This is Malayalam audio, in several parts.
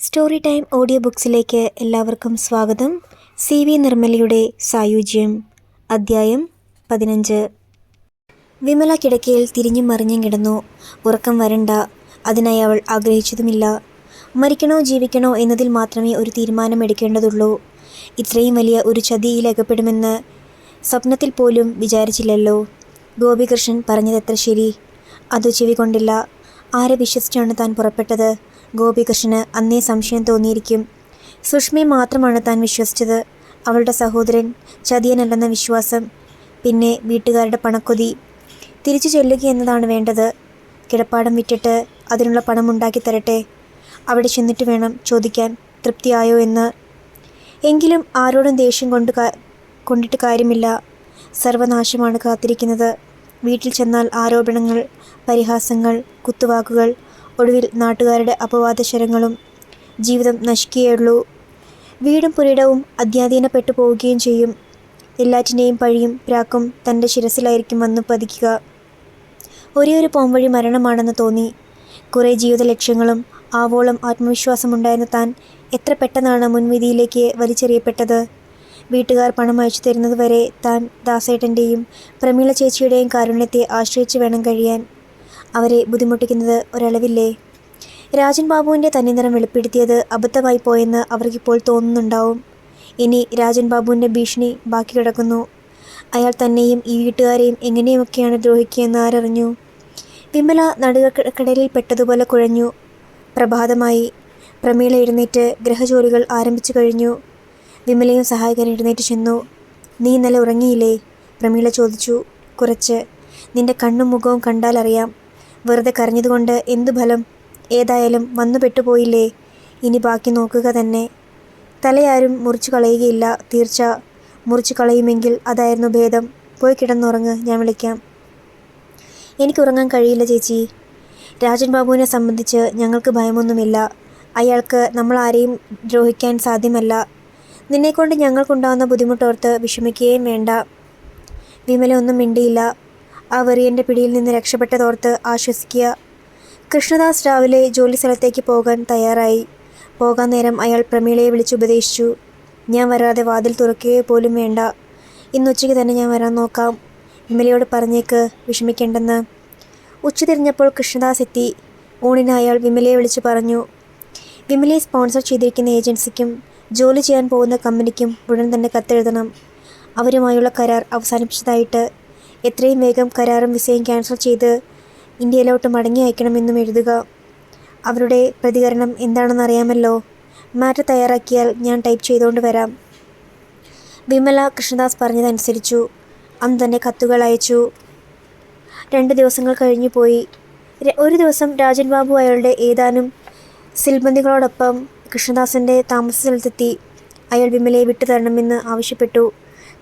സ്റ്റോറി ടൈം ഓഡിയോ ബുക്സിലേക്ക് എല്ലാവർക്കും സ്വാഗതം. സി വി നിർമ്മലയുടെ സായുജ്യം അദ്ധ്യായം പതിനഞ്ച്. വിമല കിടക്കയിൽ തിരിഞ്ഞും മറിഞ്ഞും കിടന്നു. ഉറക്കം വരണ്ട. അതിനായി അവൾ ആഗ്രഹിച്ചതുമില്ല. മരിക്കണോ ജീവിക്കണോ എന്നതിൽ മാത്രമേ ഒരു തീരുമാനം എടുക്കേണ്ടതുള്ളൂ ഇത്രയും വലിയ ഒരു ചതിയിൽ അകപ്പെടുമെന്ന് സ്വപ്നത്തിൽ പോലും വിചാരിച്ചില്ലല്ലോ. ഗോപികൃഷ്ണൻ പറഞ്ഞതെത്ര ശരി. അത് ചെവി കൊണ്ടില്ല. ആരെ വിശ്വസിച്ചാണ് താൻ പുറപ്പെട്ടത്? ഗോപികൃഷ്ണന് അന്നേ സംശയം തോന്നിയിരിക്കും. സുഷ്മയെ മാത്രമാണ് താൻ വിശ്വസിച്ചത്. അവളുടെ സഹോദരൻ ചതിയനല്ലെന്ന വിശ്വാസം പിന്നെ വീട്ടുകാരുടെ പണക്കൊതി. തിരിച്ചു ചെല്ലുക എന്നതാണ് വേണ്ടത്. കിടപ്പാടം വിറ്റിട്ട് അതിനുള്ള പണം ഉണ്ടാക്കി തരട്ടെ. അവിടെ ചെന്നിട്ട് വേണം ചോദിക്കാൻ. തൃപ്തിയായോ എന്ന്. എങ്കിലും ആരോടും ദേഷ്യം കൊണ്ട് കൊണ്ടിട്ട് കാര്യമില്ല. സർവനാശമാണ് കാത്തിരിക്കുന്നത്. വീട്ടിൽ ചെന്നാൽ ആരോപണങ്ങൾ പരിഹാസങ്ങൾ കുത്തുവാക്കുകൾ ഒടുവിൽ നാട്ടുകാരുടെ അപവാദശരങ്ങളും ജീവിതം നശിക്കുകയുള്ളൂ. വീടും പുരയിടവും അധ്യാധീനപ്പെട്ടു പോവുകയും ചെയ്യും. എല്ലാറ്റിന്റെയും പഴിയും പ്രാക്കും തന്റെ ശിരസിലായിരിക്കും വന്നു പതിക്കുക. ഒരേ ഒരു പോംവഴി മരണമാണെന്ന് തോന്നി. കുറേ ജീവിത ലക്ഷ്യങ്ങളും ആവോളം ആത്മവിശ്വാസമുണ്ടായിരുന്ന താൻ എത്ര പെട്ടെന്നാണ് മുൻവിധിയിലേക്ക് വലിച്ചെറിയപ്പെട്ടത്. വീട്ടുകാർ പണം അയച്ചു തരുന്നത് വരെ താൻ ദാസേട്ടന്റെയും പ്രമീള ചേച്ചിയുടെയും കാരുണ്യത്തെ ആശ്രയിച്ച് വേണം കഴിയാൻ. അവരെ ബുദ്ധിമുട്ടിക്കുന്നത് ഒരളവില്ലേ? രാജൻ ബാബുവിന്റെ തന്നിനിറം വെളിപ്പെടുത്തിയത് അബദ്ധമായി പോയെന്ന് അവർക്കിപ്പോൾ തോന്നുന്നുണ്ടാവും. ഇനി രാജൻ ബാബുവിന്റെ ഭീഷണി ബാക്കി കിടക്കുന്നു. അയാൾ തന്നെയും ഈ വീട്ടുകാരെയും എങ്ങനെയുമൊക്കെയാണ് ദ്രോഹിക്കുകയെന്ന് ആരറിഞ്ഞു? വിമല നടുകടലിൽ പെട്ടതുപോലെ കുഴഞ്ഞു. പ്രഭാതമായി. പ്രമീള എഴുന്നേറ്റ് ഗ്രഹജോലികൾ ആരംഭിച്ചു കഴിഞ്ഞു. വിമലയും സഹായകൻ എഴുന്നേറ്റ് ചെന്നു. നീ ഇന്നലെ ഉറങ്ങിയില്ലേ? പ്രമീള ചോദിച്ചു. കുറച്ച്. നിന്റെ കണ്ണും മുഖവും കണ്ടാൽ അറിയാം വെറുതെ കരഞ്ഞതുകൊണ്ട് എന്തു ഫലം? ഏതായാലും വന്നു പെട്ടുപോയില്ലേ ഇനി ബാക്കി നോക്കുക തന്നെ. തലയാരും മുറിച്ചു കളയുകയില്ല തീർച്ച. മുറിച്ചു കളയുമെങ്കിൽ അതായിരുന്നു ഭേദം. പോയി കിടന്നുറങ്ങ് ഞാൻ വിളിക്കാം. എനിക്ക് ഉറങ്ങാൻ കഴിയില്ല ചേച്ചി. രാജൻ ബാബുവിനെ സംബന്ധിച്ച് ഞങ്ങൾക്ക് ഭയമൊന്നുമില്ല. അയാൾക്ക് നമ്മൾ ആരെയും ദ്രോഹിക്കാൻ സാധ്യമല്ല. നിന്നെക്കൊണ്ട് ഞങ്ങൾക്കുണ്ടാകുന്ന ബുദ്ധിമുട്ടോർത്ത് വിഷമിക്കുകയും വേണ്ട. വിമല ഒന്നും മിണ്ടിയില്ല. ആ എന്റെ പിടിയിൽ നിന്ന് രക്ഷപ്പെട്ടതോർത്ത് ആശ്വസിക്കുക. കൃഷ്ണദാസ് രാവിലെ ജോലി സ്ഥലത്തേക്ക് പോകാൻ തയ്യാറായി. പോകാൻ നേരം അയാൾ പ്രമീളയെ വിളിച്ചുപദേശിച്ചു ഞാൻ വരാതെ വാതിൽ തുറക്കുകയോ പോലും വേണ്ട. ഇന്ന് ഉച്ചയ്ക്ക് തന്നെ ഞാൻ വരാൻ നോക്കാം. വിമലയോട് പറഞ്ഞേക്ക് വിഷമിക്കേണ്ടെന്ന്. ഉച്ച തിരിഞ്ഞപ്പോൾ കൃഷ്ണദാസ് എത്തി. ഊണിന് അയാൾ വിമലയെ വിളിച്ചു പറഞ്ഞു. വിമലയെ സ്പോൺസർ ചെയ്തിരിക്കുന്ന ഏജൻസിക്കും ജോലി ചെയ്യാൻ പോകുന്ന കമ്പനിക്കും ഉടൻ തന്നെ കത്തെഴുതണം. അവരുമായുള്ള കരാർ അവസാനിപ്പിച്ചതായിട്ട് എത്രയും വേഗം കരാറും വിസയും ക്യാൻസൽ ചെയ്ത് ഇന്ത്യയിലോട്ട് മടങ്ങി അയക്കണമെന്നും എഴുതുക. അവരുടെ പ്രതികരണം എന്താണെന്ന് അറിയാമല്ലോ? മാറ്റർ തയ്യാറാക്കിയാൽ ഞാൻ ടൈപ്പ് ചെയ്തുകൊണ്ട് വരാം. വിമല കൃഷ്ണദാസ് പറഞ്ഞതനുസരിച്ചു. അന്ന് തന്നെ കത്തുകൾ അയച്ചു. രണ്ട് ദിവസങ്ങൾ കഴിഞ്ഞു പോയി. ഒരു ദിവസം രാജൻ ബാബു അയാളുടെ ഏതാനും സിൽബന്ദികളോടൊപ്പം കൃഷ്ണദാസിന്റെ താമസ സ്ഥലത്തെത്തി. അയാൾ വിമലയെ വിട്ടു തരണമെന്ന് ആവശ്യപ്പെട്ടു.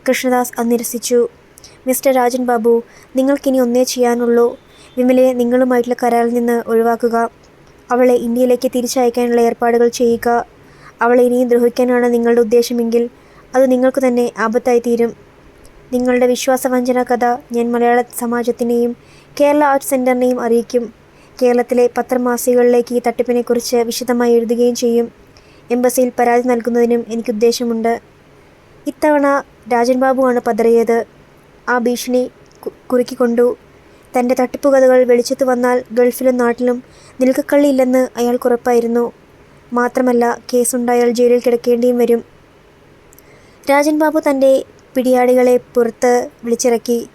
കൃഷ്ണദാസ് അത് നിരസിച്ചു. മിസ്റ്റർ രാജൻ ബാബു നിങ്ങൾക്കിനി ഒന്നേ ചെയ്യാനുള്ളൂ. വിമലയെ നിങ്ങളുമായിട്ടുള്ള കരാറിൽ നിന്ന് ഒഴിവാക്കുക. അവളെ ഇന്ത്യയിലേക്ക് തിരിച്ചയക്കാനുള്ള ഏർപ്പാടുകൾ ചെയ്യുക. അവളെ ഇനിയും ദ്രോഹിക്കാനാണ് നിങ്ങളുടെ ഉദ്ദേശമെങ്കിൽ അത് നിങ്ങൾക്ക് തന്നെ ആപത്തായി തീരും. നിങ്ങളുടെ വിശ്വാസവഞ്ചന കഥ ഞാൻ മലയാള സമാജത്തിനെയും കേരള ആർട്സ് സെന്ററിനെയും അറിയിക്കും. കേരളത്തിലെ പത്രമാസികകളിലേക്ക് ഈ തട്ടിപ്പിനെക്കുറിച്ച് വിശദമായി എഴുതുകയും ചെയ്യും. എംബസിയിൽ പരാതി നൽകുന്നതിനും എനിക്ക് ഉദ്ദേശമുണ്ട്. ഇത്തവണ രാജൻ ബാബുവാണ് പതറിയത്. ആ ഭീഷണി കുറുക്കിക്കൊണ്ടു. തന്റെ തട്ടിപ്പ് കഥകൾ വെളിച്ചത്ത് വന്നാൽ ഗൾഫിലും നാട്ടിലും നിൽക്കക്കള്ളിയില്ലെന്ന് അയാൾക്കുറപ്പായിരുന്നു മാത്രമല്ല കേസുണ്ടായാൽ ജയിലിൽ കിടക്കേണ്ടിയും വരും. രാജൻ ബാബു തന്റെ പിടിയാടികളെ പുറത്ത് വിളിച്ചിറക്കി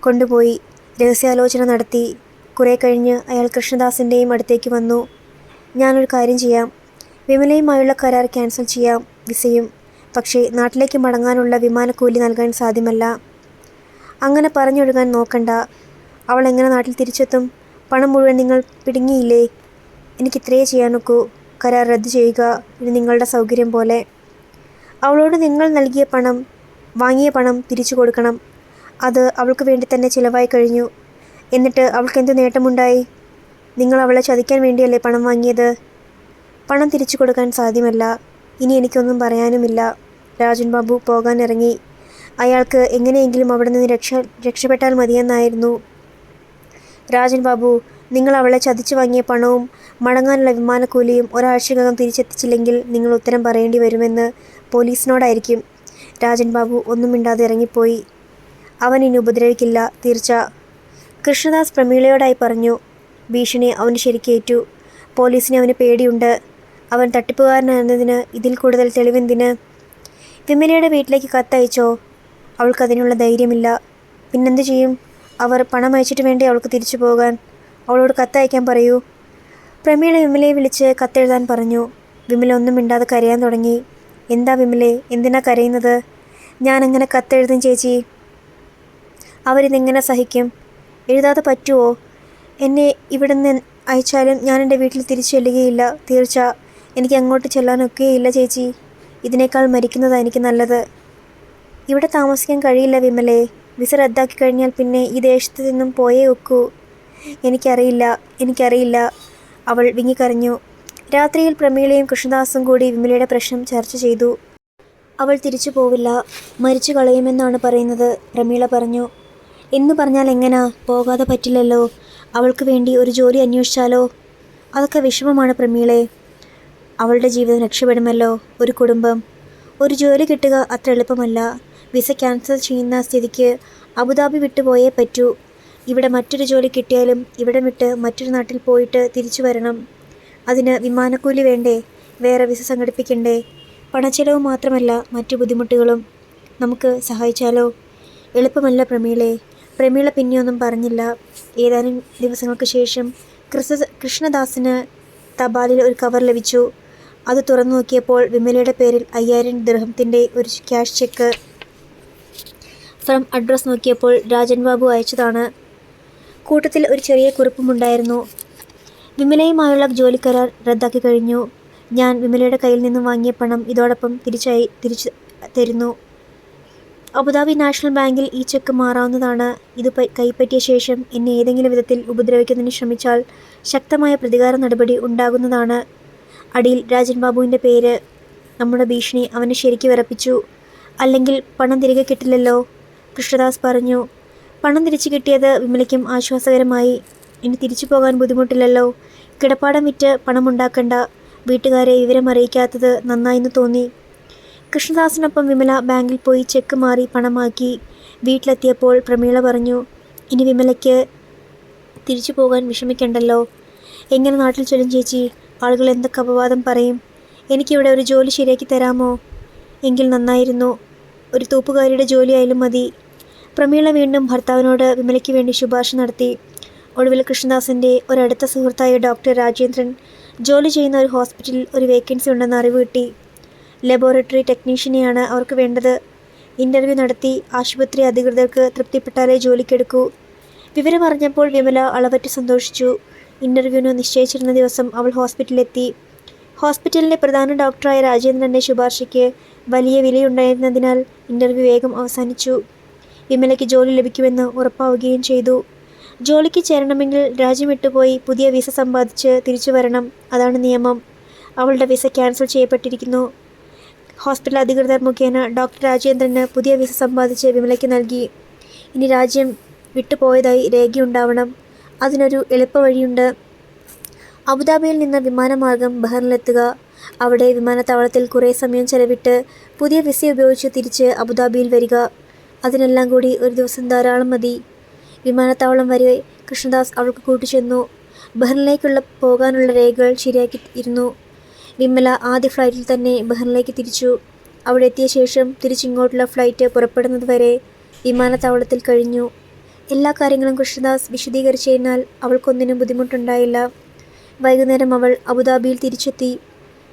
കൊണ്ടുപോയി രഹസ്യാലോചന നടത്തി. കുറേ കഴിഞ്ഞ് അയാൾ കൃഷ്ണദാസിന്റെയും അടുത്തേക്ക് വന്നു. ഞാനൊരു കാര്യം ചെയ്യാം. വിമലയുമായുള്ള കരാർ ക്യാൻസൽ ചെയ്യാം വിസയും. പക്ഷേ നാട്ടിലേക്ക് മടങ്ങാനുള്ള വിമാനക്കൂലി നൽകാൻ സാധ്യമല്ല. അങ്ങനെ പറഞ്ഞൊഴുകാൻ നോക്കണ്ട. അവൾ എങ്ങനെ നാട്ടിൽ തിരിച്ചെത്തും? പണം മുഴുവൻ നിങ്ങൾ പിടുങ്ങിയില്ലേ? എനിക്ക് ഇത്രയേ ചെയ്യാനൊക്കൂ കരാർ റദ്ദ് ചെയ്യുക ഇത് നിങ്ങളുടെ സൗകര്യം പോലെ. അവളോട് നിങ്ങൾ നൽകിയ പണം വാങ്ങിയ പണം തിരിച്ചു കൊടുക്കണം. അത് അവൾക്ക് വേണ്ടി തന്നെ ചിലവായി കഴിഞ്ഞു. എന്നിട്ട് അവൾക്ക് എന്ത് നേട്ടമുണ്ടായി? നിങ്ങൾ അവളെ ചതിക്കാൻ വേണ്ടിയല്ലേ പണം വാങ്ങിയത്? പണം തിരിച്ചു കൊടുക്കാൻ സാധ്യമല്ല. ഇനി എനിക്കൊന്നും പറയാനുമില്ല. രാജൻ ബാബു പോകാൻ ഇറങ്ങി. അയാൾക്ക് എങ്ങനെയെങ്കിലും അവിടെ നിന്ന് രക്ഷ രക്ഷപ്പെട്ടാൽ മതിയെന്നായിരുന്നു. രാജൻ ബാബു നിങ്ങൾ അവളെ ചതിച്ചു വാങ്ങിയ പണവും മടങ്ങാനുള്ള വിമാനക്കൂലിയും ഒരാഴ്ചക്കകം തിരിച്ചെത്തിച്ചില്ലെങ്കിൽ നിങ്ങൾ ഉത്തരം പറയേണ്ടി വരുമെന്ന് പോലീസിനോടായിരിക്കും. രാജൻ ബാബു ഒന്നും മിണ്ടാതെ ഇറങ്ങിപ്പോയി. അവൻ ഇനി ഉപദ്രവിക്കില്ല തീർച്ച. കൃഷ്ണദാസ് പ്രമീളയോടായി പറഞ്ഞു ഭീഷണി അവന് ശരിക്കേറ്റു. പോലീസിനെ അവന് പേടിയുണ്ട്. അവൻ തട്ടിപ്പുകാരനായിരുന്നതിന് ഇതിൽ കൂടുതൽ തെളിവെന്തിന്? വിമലയുടെ വീട്ടിലേക്ക് കത്തയച്ചോ? അവൾക്കതിനുള്ള ധൈര്യമില്ല. പിന്നെന്ത് ചെയ്യും? അവർ പണം അയച്ചിട്ട് വേണ്ടി അവൾക്ക് തിരിച്ചു പോകാൻ? അവളോട് കത്തയക്കാൻ പറയൂ. പ്രമീള വിമലയെ വിളിച്ച് കത്തെഴുതാൻ പറഞ്ഞു. വിമല ഒന്നും മിണ്ടാതെ കരയാൻ തുടങ്ങി. എന്താ വിമലെ? എന്തിനാ കരയുന്നത്? ഞാൻ അങ്ങനെ കത്തെഴുതും ചേച്ചി. അവരിതെങ്ങനെ സഹിക്കും? എഴുതാതെ പറ്റുമോ എന്നെ ഇവിടെ നിന്ന് അയച്ചാലും ഞാൻ എന്റെ വീട്ടിൽ തിരിച്ചു ചെല്ലുകയില്ല. തീർച്ച. എനിക്ക് അങ്ങോട്ട് ചെല്ലാനൊക്കെയില്ല ചേച്ചി. ഇതിനേക്കാൾ മരിക്കുന്നതാണ് എനിക്ക് നല്ലത്. ഇവിടെ താമസിക്കാൻ കഴിയില്ല വിമലെ. വിസ റദ്ദാക്കി കഴിഞ്ഞാൽ പിന്നെ ഈ ദേശത്ത് നിന്നും പോയേ ഒക്കൂ. എനിക്കറിയില്ല എനിക്കറിയില്ല. അവൾ വിങ്ങിക്കരഞ്ഞു. രാത്രിയിൽ പ്രമീളയും കൃഷ്ണദാസും കൂടി വിമലയുടെ പ്രശ്നം ചർച്ച ചെയ്തു. അവൾ തിരിച്ചു പോവില്ല. മരിച്ചു കളയുമെന്നാണ് പറയുന്നത് പ്രമീള പറഞ്ഞു. എന്ന് പറഞ്ഞാൽ എങ്ങനാ? പോകാതെ പറ്റില്ലല്ലോ. അവൾക്ക് വേണ്ടി ഒരു ജോലി അന്വേഷിച്ചാലോ? അതൊക്കെ വിഷമമാണ് പ്രമീളെ. അവളുടെ ജീവിതം രക്ഷപ്പെടുമല്ലോ ഒരു കുടുംബം. ഒരു ജോലി കിട്ടുക അത്ര എളുപ്പമല്ല. വിസ ക്യാൻസൽ ചെയ്യുന്ന സ്ഥിതിക്ക് അബുദാബി വിട്ടുപോയേ പറ്റൂ. ഇവിടെ മറ്റൊരു ജോലി കിട്ടിയാലും ഇവിടെ വിട്ട് മറ്റൊരു നാട്ടിൽ പോയിട്ട് തിരിച്ചു വരണം. അതിന് വിമാനക്കൂലി വേണ്ടേ? വേറെ വിസ സംഘടിപ്പിക്കണ്ടേ? പണച്ചെലവ് മാത്രമല്ല മറ്റു ബുദ്ധിമുട്ടുകളും. നമുക്ക് സഹായിച്ചാലോ? എളുപ്പമല്ല പ്രമീളെ. പ്രമീള പിന്നെയൊന്നും പറഞ്ഞില്ല. ഏതാനും ദിവസങ്ങൾക്ക് ശേഷം കൃഷ്ണ കൃഷ്ണദാസിന് തപാലിൽ ഒരു കവർ ലഭിച്ചു. അത് തുറന്നു നോക്കിയപ്പോൾ വിമലയുടെ പേരിൽ അയ്യായിരം ദൃഹത്തിന്റെ ഒരു ക്യാഷ് ചെക്ക് ഫ്രം അഡ്രസ് നോക്കിയപ്പോൾ രാജൻ ബാബു അയച്ചതാണ്. കൂട്ടത്തിൽ ഒരു ചെറിയ കുറിപ്പുമുണ്ടായിരുന്നു. വിമലയുമായുള്ള ജോലിക്കരാർ കരാർ റദ്ദാക്കി കഴിഞ്ഞു. ഞാൻ വിമലയുടെ കയ്യിൽ നിന്നും വാങ്ങിയ പണം ഇതോടൊപ്പം തിരിച്ചായി തിരിച്ചു തരുന്നു. അബുദാബി നാഷണൽ ബാങ്കിൽ ഈ ചെക്ക് മാറാവുന്നതാണ്. ഇത് കൈപ്പറ്റിയ ശേഷം എന്നെ ഏതെങ്കിലും വിധത്തിൽ ഉപദ്രവിക്കുന്നതിന് ശ്രമിച്ചാൽ ശക്തമായ പ്രതികാര നടപടി ഉണ്ടാകുന്നതാണ്. അടിയിൽ രാജൻ ബാബുവിന്റെ പേര്. നമ്മുടെ ഭീഷണി അവനെ ശരിക്കു വിറപ്പിച്ചു. അല്ലെങ്കിൽ പണം തിരികെ കിട്ടില്ലല്ലോ. കൃഷ്ണദാസ് പറഞ്ഞു. പണം തിരിച്ചു കിട്ടിയത് വിമലയ്ക്കും ആശ്വാസകരമായി. ഇനി തിരിച്ചു പോകാൻ ബുദ്ധിമുട്ടില്ലല്ലോ. കിടപ്പാടം വിറ്റ് പണമുണ്ടാക്കണ്ട. വീട്ടുകാരെ വിവരം അറിയിക്കാത്തത് നന്നായെന്ന് തോന്നി. കൃഷ്ണദാസിനൊപ്പം വിമല ബാങ്കിൽ പോയി ചെക്ക് മാറി പണമാക്കി. വീട്ടിലെത്തിയപ്പോൾ പ്രമീള പറഞ്ഞു ഇനി വിമലയ്ക്ക് തിരിച്ചു പോകാൻ വിഷമിക്കണ്ടല്ലോ. എങ്ങനെ നാട്ടിൽ ചൊല്ലും ചേച്ചി? ആളുകൾ എന്തൊക്കെ അപവാദം പറയും? എനിക്കിവിടെ ഒരു ജോലി ശരിയാക്കി തരാമോ? എങ്കിൽ നന്നായിരുന്നു. ഒരു തൂപ്പുകാരിയുടെ ജോലിയായാലും മതി. പ്രമീള വീണ്ടും ഭർത്താവിനോട് വിമലയ്ക്ക് വേണ്ടി ശുപാർശ നടത്തി. ഒടുവിൽ കൃഷ്ണദാസിന്റെ ഒരടുത്ത സുഹൃത്തായ ഡോക്ടർ രാജേന്ദ്രൻ ജോലി ചെയ്യുന്ന ഒരു ഹോസ്പിറ്റലിൽ ഒരു വേക്കൻസി ഉണ്ടെന്ന് അറിവ് കിട്ടി. ലബോറട്ടറി ടെക്നീഷ്യനെയാണ് അവർക്ക് വേണ്ടത്. ഇന്റർവ്യൂ നടത്തി ആശുപത്രി അധികൃതർക്ക് തൃപ്തിപ്പെട്ടാലേ ജോലിക്കെടുക്കൂ. വിവരമറിഞ്ഞപ്പോൾ വിമല അളവറ്റ് സന്തോഷിച്ചു. ഇന്റർവ്യൂവിന് നിശ്ചയിച്ചിരുന്ന ദിവസം അവൾ ഹോസ്പിറ്റലിലെത്തി. ഹോസ്പിറ്റലിലെ പ്രധാന ഡോക്ടറായ രാജേന്ദ്രന്റെ ശുപാർശയ്ക്ക് വലിയ വിലയുണ്ടായിരുന്നതിനാൽ ഇന്റർവ്യൂ വേഗം അവസാനിച്ചു. വിമലയ്ക്ക് ജോലി ലഭിക്കുമെന്ന് ഉറപ്പാവുകയും ചെയ്തു. ജോലിക്ക് ചേരണമെങ്കിൽ രാജ്യം വിട്ടുപോയി പുതിയ വിസ സമ്പാദിച്ച് തിരിച്ചു വരണം. അതാണ് നിയമം. അവളുടെ വിസ ക്യാൻസൽ ചെയ്യപ്പെട്ടിരിക്കുന്നു. ഹോസ്പിറ്റൽ അധികൃതർ മുഖേന ഡോക്ടർ രാജേന്ദ്രന് പുതിയ വിസ സമ്പാദിച്ച് വിമലയ്ക്ക് നൽകി. ഇനി രാജ്യം വിട്ടുപോയതായി രേഖയുണ്ടാവണം. അതിനൊരു എളുപ്പവഴിയുണ്ട്. അബുദാബിയിൽ നിന്ന് വിമാനമാർഗം ബഹറിലെത്തുക. അവിടെ വിമാനത്താവളത്തിൽ കുറേ സമയം ചെലവിട്ട് പുതിയ വിസ ഉപയോഗിച്ച് തിരിച്ച് അബുദാബിയിൽ വരിക. അതിനെല്ലാം കൂടി ഒരു ദിവസം ധാരാളം മതി. വിമാനത്താവളം വരെ കൃഷ്ണദാസ് അവൾക്ക് കൂട്ടിച്ചെന്നു. ബഹ്റിനിലേക്കുള്ള പോകാനുള്ള രേഖകൾ ശരിയാക്കി ഇരുന്നു വിമല ആദ്യ ഫ്ലൈറ്റിൽ തന്നെ ബഹ്റിനിലേക്ക് തിരിച്ചു. അവിടെ എത്തിയ ശേഷം തിരിച്ചിങ്ങോട്ടുള്ള ഫ്ലൈറ്റ് പുറപ്പെടുന്നത് വരെ വിമാനത്താവളത്തിൽ കഴിഞ്ഞു. എല്ലാ കാര്യങ്ങളും കൃഷ്ണദാസ് വിശദീകരിച്ചതിനാൽ അവൾക്കൊന്നിനും ബുദ്ധിമുട്ടുണ്ടായില്ല. വൈകുന്നേരം അവൾ അബുദാബിയിൽ തിരിച്ചെത്തി.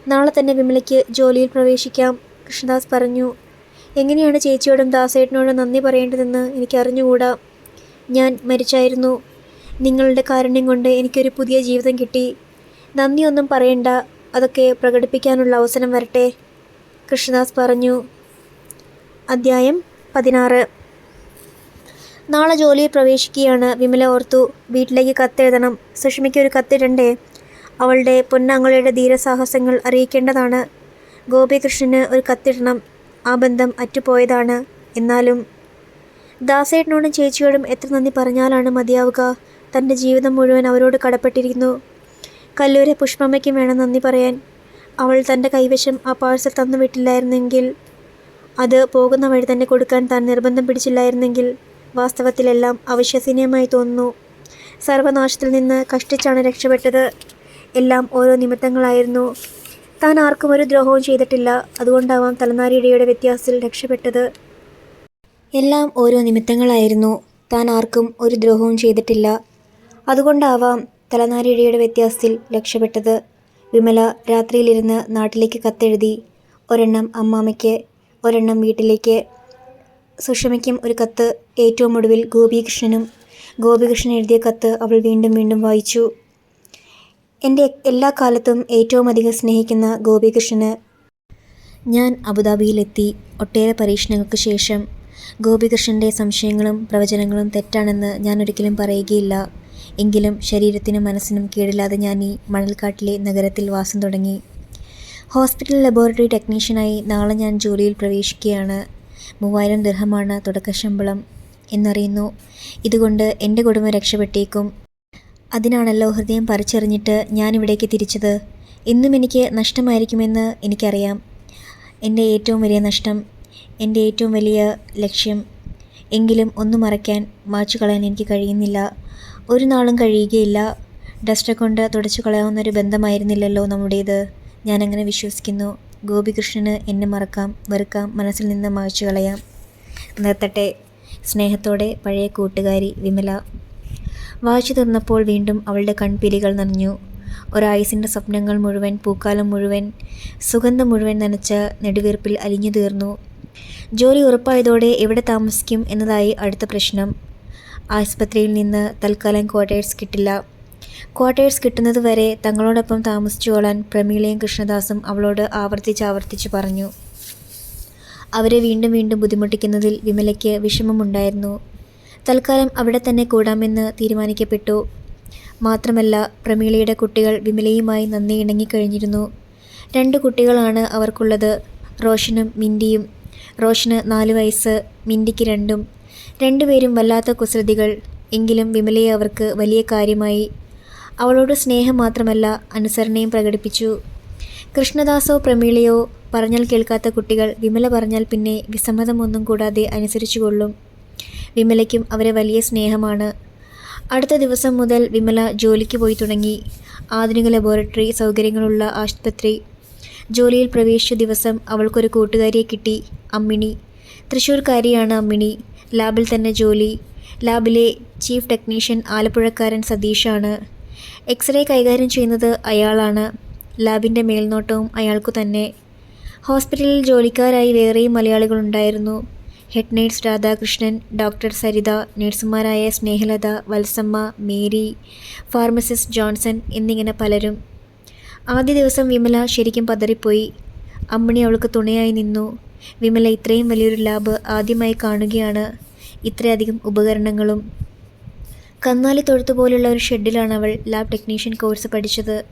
നാളെ തന്നെ വിമലയ്ക്ക് ജോലിയിൽ പ്രവേശിക്കാം കൃഷ്ണദാസ് പറഞ്ഞു. എങ്ങനെയാണ് ചേച്ചിയോടും ദാസേട്ടനോടും നന്ദി പറയേണ്ടതെന്ന് എനിക്കറിഞ്ഞുകൂടാ? ഞാൻ മരിച്ചായിരുന്നു. നിങ്ങളുടെ കാരുണ്യം കൊണ്ട് എനിക്കൊരു പുതിയ ജീവിതം കിട്ടി. നന്ദിയൊന്നും പറയണ്ട. അതൊക്കെ പ്രകടിപ്പിക്കാനുള്ള അവസരം വരട്ടെ. കൃഷ്ണദാസ് പറഞ്ഞു. അദ്ധ്യായം പതിനാറ്. നാളെ ജോലിയിൽ പ്രവേശിക്കുകയാണ്. വിമല ഓർത്തു. വീട്ടിലേക്ക് കത്തെഴുതണം. സുഷമയ്ക്ക് ഒരു കത്തിടണ്ടേ അവളുടെ പൊന്നാങ്ങളുടെ ധീരസാഹസങ്ങൾ അറിയിക്കേണ്ടതാണ്. ഗോപികൃഷ്ണന് ഒരു കത്തിടണം. ആ ബന്ധം അറ്റുപോയതാണ്. എന്നാലും ദാസേട്ടനോടും ചേച്ചിയോടും എത്ര നന്ദി പറഞ്ഞാലാണ് മതിയാവുക. തന്റെ ജീവിതം മുഴുവൻ അവരോട് കടപ്പെട്ടിരിക്കുന്നു. കല്ലൂരെ പുഷ്പമ്മയ്ക്കും വേണം നന്ദി പറയാൻ. അവൾ തന്റെ കൈവശം ആ പാഴ്സൽ തന്നു വിട്ടില്ലായിരുന്നെങ്കിൽ അത് പോകുന്ന വഴി തന്നെ കൊടുക്കാൻ താൻ നിർബന്ധം പിടിച്ചില്ലായിരുന്നെങ്കിൽ വാസ്തവത്തിലെല്ലാം അവിശ്വസനീയമായി തോന്നുന്നു. സർവനാശത്തിൽ നിന്ന് കഷ്ടിച്ചാണ് രക്ഷപ്പെട്ടത്. എല്ലാം ഓരോ നിമിത്തങ്ങളായിരുന്നു. താൻ ആർക്കും ഒരു ദ്രോഹവും ചെയ്തിട്ടില്ല. അതുകൊണ്ടാവാം തലനാരിഴയുടെ വ്യത്യാസത്തിൽ രക്ഷപ്പെട്ടത്. എല്ലാം ഓരോ നിമിത്തങ്ങളായിരുന്നു. താൻ ആർക്കും ഒരു ദ്രോഹവും ചെയ്തിട്ടില്ല. അതുകൊണ്ടാവാം തലനാരിഴയുടെ വ്യത്യാസത്തിൽ രക്ഷപ്പെട്ടത്. വിമല രാത്രിയിലിരുന്ന് നാട്ടിലേക്ക് കത്തെഴുതി. ഒരെണ്ണം അമ്മാമ്മയ്ക്ക് ഒരെണ്ണം വീട്ടിലേക്ക്. സുഷമയ്ക്കും ഒരു കത്ത്. ഏറ്റവും ഒടുവിൽ ഗോപികൃഷ്ണനും. ഗോപികൃഷ്ണൻ എഴുതിയ കത്ത് അവൾ വീണ്ടും വീണ്ടും വായിച്ചു. എന്റെ എല്ലാ കാലത്തും ഏറ്റവും അധികം സ്നേഹിക്കുന്ന ഗോപികൃഷ്ണന് ഞാൻ അബുദാബിയിലെത്തി ഒട്ടേറെ പരീക്ഷണങ്ങൾക്ക് ശേഷം ഗോപികൃഷ്ണന്റെ സംശയങ്ങളും പ്രവചനങ്ങളും തെറ്റാണെന്ന് ഞാൻ ഒരിക്കലും പറയുകയില്ല. എങ്കിലും ശരീരത്തിനും മനസ്സിനും കേടില്ലാതെ ഞാൻ ഈ മണൽക്കാട്ടിലെ നഗരത്തിൽ വാസം തുടങ്ങി. ഹോസ്പിറ്റൽ ലബോറട്ടറി ടെക്നീഷ്യനായി നാളെ ഞാൻ ജോലിയിൽ പ്രവേശിക്കുകയാണ്. മൂവായിരം ദൃഹമാണ് തുടക്കശമ്പളം എന്നറിയുന്നു. ഇതുകൊണ്ട് എന്റെ കുടുംബം രക്ഷപ്പെട്ടേക്കും. അതിനാണല്ലോ ഹൃദയം പറിച്ചെറിഞ്ഞിട്ട് ഞാനിവിടേക്ക് തിരിച്ചത്. ഇന്നും എനിക്ക് നഷ്ടമായിരിക്കുമെന്ന് എനിക്കറിയാം. എന്റെ ഏറ്റവും വലിയ നഷ്ടം എന്റെ ഏറ്റവും വലിയ ലക്ഷ്യം. എങ്കിലും ഒന്നും മറയ്ക്കാൻ മാച്ചു കളയാൻ എനിക്ക് കഴിയുന്നില്ല. ഒരു നാളും കഴിയുകയില്ല. ഡസ്റ്റ കൊണ്ട് തുടച്ചു കളയാവുന്നൊരു ബന്ധമായിരുന്നില്ലല്ലോ നമ്മുടേത്. ഞാനങ്ങനെ വിശ്വസിക്കുന്നു. ഗോപികൃഷ്ണന് എന്നെ മറക്കാം വെറുക്കാം മനസ്സിൽ നിന്ന് മായ്ച്ചു കളയാം നിർത്തട്ടെ. സ്നേഹത്തോടെ പഴയ കൂട്ടുകാരി വിമല. വായിച്ചു തീർന്നപ്പോൾ വീണ്ടും അവളുടെ കൺപീലികൾ നനഞ്ഞു. ഒരായുസിന്റെ സ്വപ്നങ്ങൾ മുഴുവൻ പൂക്കാലം മുഴുവൻ സുഗന്ധം മുഴുവൻ നനച്ച നെടുവീർപ്പിൽ അലിഞ്ഞു തീർന്നു. ജോലി ഉറപ്പായതോടെ എവിടെ താമസിക്കും എന്നതായി അടുത്ത പ്രശ്നം. ആശുപത്രിയിൽ നിന്ന് തൽക്കാലം ക്വാർട്ടേഴ്സ് കിട്ടില്ല. ക്വാർട്ടേഴ്സ് കിട്ടുന്നത് വരെ തങ്ങളോടൊപ്പം താമസിച്ചുകൊള്ളാൻ പ്രമീളയും കൃഷ്ണദാസും അവളോട് ആവർത്തിച്ചാവർത്തിച്ചു ആവർത്തിച്ച് പറഞ്ഞു. അവരെ വീണ്ടും വീണ്ടും ബുദ്ധിമുട്ടിക്കുന്നതിൽ വിമലയ്ക്ക് വിഷമമുണ്ടായിരുന്നു. തൽക്കാലം അവിടെ തന്നെ കൂടാമെന്ന് തീരുമാനിക്കപ്പെട്ടു. മാത്രമല്ല പ്രമീളയുടെ കുട്ടികൾ വിമലയുമായി നന്ദി ഇണങ്ങിക്കഴിഞ്ഞിരുന്നു. രണ്ട് കുട്ടികളാണ് അവർക്കുള്ളത്. റോഷനും മിൻഡിയും റോഷന് നാല് വയസ്സ് മിൻഡിക്ക് രണ്ടും. രണ്ടുപേരും വല്ലാത്ത കുസൃതികൾ. എങ്കിലും വിമലയെ അവർക്ക് വലിയ കാര്യമായി. അവളോട് സ്നേഹം മാത്രമല്ല അനുസരണയും പ്രകടിപ്പിച്ചു. കൃഷ്ണദാസോ പ്രമീളയോ പറഞ്ഞാൽ കേൾക്കാത്ത കുട്ടികൾ വിമല പറഞ്ഞാൽ പിന്നെ വിസമ്മതമൊന്നും കൂടാതെ അനുസരിച്ചു കൊള്ളും വിമലയ്ക്കും അവരെ വലിയ സ്നേഹമാണ്. അടുത്ത ദിവസം മുതൽ വിമല ജോലിക്ക് പോയി തുടങ്ങി. ആധുനിക ലബോറട്ടറി സൗകര്യങ്ങളുള്ള ആശുപത്രി. ജോലിയിൽ പ്രവേശിച്ച ദിവസം അവൾക്കൊരു കൂട്ടുകാരിയെ കിട്ടി അമ്മിണി. തൃശ്ശൂർക്കാരിയാണ് അമ്മിണി. ലാബിൽ തന്നെ ജോലി. ലാബിലെ ചീഫ് ടെക്നീഷ്യൻ ആലപ്പുഴക്കാരൻ സതീഷാണ്. എക്സ്റേ കൈകാര്യം ചെയ്യുന്നത് അയാളാണ്. ലാബിന്റെ മേൽനോട്ടവും അയാൾക്കു തന്നെ. ഹോസ്പിറ്റലിൽ ജോലിക്കാരായി വേറെയും മലയാളികളുണ്ടായിരുന്നു. Head nurse Radhakrishnan doctor Saritha നേഴ്സുമാരായ Snehalatha Valsamma Mary pharmacist Johnson എന്നിങ്ങനെ പലരും. ആദ്യ ദിവസം വിമല ശരിക്കും പതറിപ്പോയി. അമ്മണി അവൾക്ക് തുണയായി നിന്നു. വിമല ഇത്രയും വലിയൊരു ലാബ് ആദ്യമായി കാണുകയാണ്. ഇത്രയധികം ഉപകരണങ്ങളും. കന്നാലി തൊഴുത്ത് പോലുള്ള ഒരു ഷെഡിലാണ് അവൾ ലാബ് ടെക്നീഷ്യൻ കോഴ്സ് പഠിച്ചത്.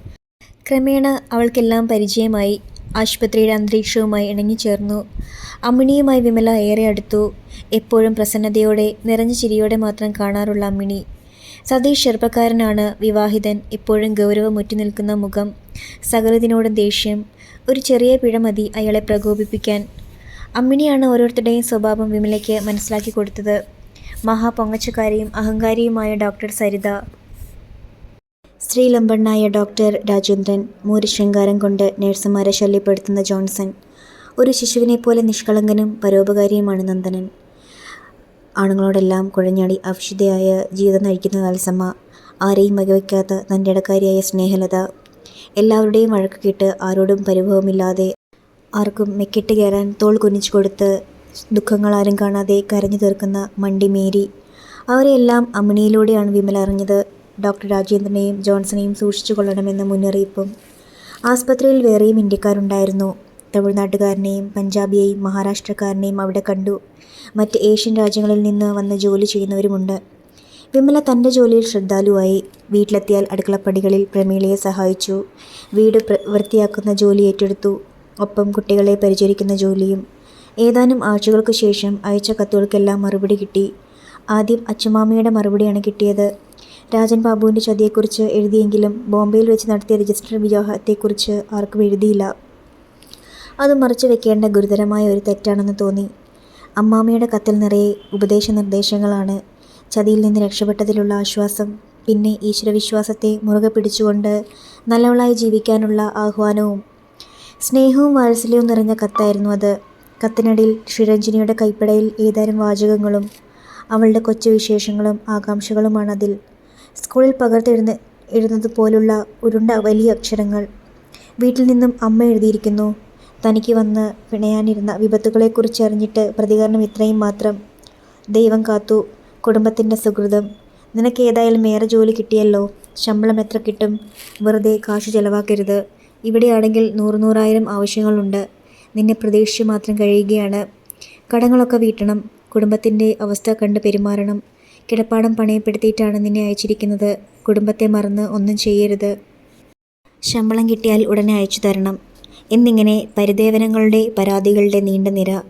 ക്രമേണ അവൾക്കെല്ലാം പരിചയമായി. ആശുപത്രിയുടെ അന്തരീക്ഷവുമായി ഇണങ്ങിച്ചേർന്നു. അമ്മിണിയുമായി വിമല ഏറെ അടുത്തു. എപ്പോഴും പ്രസന്നതയോടെ നിറഞ്ഞ ചിരിയോടെ മാത്രം കാണാറുള്ള അമ്മിണി. സതീഷ് ചെറുപ്പക്കാരനാണ് വിവാഹിതൻ എപ്പോഴും ഗൗരവം നിൽക്കുന്ന മുഖം സകലതിനോടും ദേഷ്യം ഒരു ചെറിയ പിഴ മതി അയാളെ പ്രകോപിപ്പിക്കാൻ. അമ്മിണിയാണ് ഓരോരുത്തരുടെയും സ്വഭാവം വിമലയ്ക്ക് മനസ്സിലാക്കി കൊടുത്തത്. മഹാപൊങ്ങച്ചക്കാരിയും അഹങ്കാരിയുമായ ഡോക്ടർ സരിത. സ്ത്രീലമ്പണ്ണായ ഡോക്ടർ രാജേന്ദ്രൻ മൂരിശൃംഗാരം കൊണ്ട് നഴ്സുമാരെ ശല്യപ്പെടുത്തുന്ന ജോൺസൺ ഒരു ശിശുവിനെ പോലെ നിഷ്കളങ്കനും പരോപകാരിയുമാണ് നന്ദനൻ. ആണുങ്ങളോടെല്ലാം കുഴഞ്ഞാടി അവിശുദ്ധയായ ജീവിതം നയിക്കുന്ന വത്സമ്മ ആരെയും വകവയ്ക്കാത്ത തന്റെ ഇടക്കാരിയായ സ്നേഹലത എല്ലാവരുടെയും വഴക്ക് കേട്ട് ആരോടും പരിഭവമില്ലാതെ ആർക്കും മെക്കിട്ട് കയറാൻ തോൾ കുനിച്ചു കൊടുത്ത് ദുഃഖങ്ങൾ ആരും കാണാതെ കരഞ്ഞു തീർക്കുന്ന മണ്ടി മേരി അവരെയെല്ലാം അമ്മിണിയിലൂടെയാണ് വിമല അറിഞ്ഞത് ഡോക്ടർ രാജേന്ദ്രനെയും ജോൺസണെയും സൂക്ഷിച്ചു കൊള്ളണമെന്ന മുന്നറിയിപ്പും ആസ്പത്രിയിൽ വേറെയും ഇന്ത്യക്കാരുണ്ടായിരുന്നു. തമിഴ്നാട്ടുകാരനെയും പഞ്ചാബിയെയും മഹാരാഷ്ട്രക്കാരനെയും അവിടെ കണ്ടു. മറ്റ് ഏഷ്യൻ രാജ്യങ്ങളിൽ നിന്ന് വന്ന് ജോലി ചെയ്യുന്നവരുമുണ്ട്. വിമല തന്റെ ജോലിയിൽ ശ്രദ്ധാലുവായി. വീട്ടിലെത്തിയാൽ അടുക്കളപ്പടികളിൽ പ്രമീളയെ സഹായിച്ചു. വീട് വൃത്തിയാക്കുന്ന ജോലി ഏറ്റെടുത്തു. ഒപ്പം കുട്ടികളെ പരിചരിക്കുന്ന ജോലിയും. ഏതാനും ആഴ്ചകൾക്ക് ശേഷം അയച്ച കത്തുകൾക്കെല്ലാം മറുപടി കിട്ടി. ആദ്യം അച്ഛമാമയുടെ മറുപടിയാണ് കിട്ടിയത്. രാജൻ ബാബുവിന്റെ ചതിയെക്കുറിച്ച് എഴുതിയെങ്കിലും ബോംബെയിൽ വെച്ച് നടത്തിയ രജിസ്റ്റർ വിവാഹത്തെക്കുറിച്ച് ആർക്കും എഴുതിയില്ല. അത് മറച്ചു വെക്കേണ്ട ഗുരുതരമായ ഒരു തെറ്റാണെന്ന് തോന്നി. അമ്മാമ്മയുടെ കത്തിൽ നിറയെ ഉപദേശ നിർദ്ദേശങ്ങളാണ് ചതിയിൽ നിന്ന് രക്ഷപ്പെട്ടതിലുള്ള ആശ്വാസം പിന്നെ ഈശ്വരവിശ്വാസത്തെ മുറുകെ പിടിച്ചുകൊണ്ട് നല്ലവളായി ജീവിക്കാനുള്ള ആഹ്വാനവും. സ്നേഹവും വാത്സല്യവും നിറഞ്ഞ കത്തായിരുന്നു അത്. കത്തിനടിയിൽ ശ്രീരഞ്ജിനിയുടെ കൈപ്പടയിൽ ഏതാനും വാചകങ്ങളും അവളുടെ കൊച്ചു വിശേഷങ്ങളും ആകാംക്ഷകളുമാണ് അതിൽ. സ്കൂളിൽ പകർത്തെഴുന്ന എഴുതുന്നത് പോലുള്ള ഉരുണ്ട വലിയ അക്ഷരങ്ങൾ. വീട്ടിൽ നിന്നും അമ്മ എഴുതിയിരിക്കുന്നു. തനിക്ക് വന്ന് പിണയാനിരുന്ന വിപത്തുകളെക്കുറിച്ച് അറിഞ്ഞിട്ട് പ്രതികരണം ഇത്രയും മാത്രം. ദൈവം കാത്തു. കുടുംബത്തിന്റെ സുഹൃതം. നിനക്ക് ഏതായാലും ഏറെ ജോലി കിട്ടിയല്ലോ. ശമ്പളം എത്ര കിട്ടും? വെറുതെ കാശ് ചെലവാക്കരുത്. ഇവിടെയാണെങ്കിൽ നൂറ് നൂറായിരം ആവശ്യങ്ങളുണ്ട്. നിന്നെ പ്രതീക്ഷിച്ച് മാത്രം കഴിയുകയാണ്. കടങ്ങളൊക്കെ വീട്ടണം. കുടുംബത്തിന്റെ അവസ്ഥ കണ്ട് പെരുമാറണം. കിടപ്പാടം പണയപ്പെടുത്തിയിട്ടാണ് നിന്നെ അയച്ചിരിക്കുന്നത്. കുടുംബത്തെ മറന്ന് ഒന്നും ചെയ്യരുത്. ശമ്പളം കിട്ടിയാൽ ഉടനെ അയച്ചു തരണം. എന്നിങ്ങനെ പരിദേവനങ്ങളുടെ പരാതികളുടെ നീണ്ട നിര.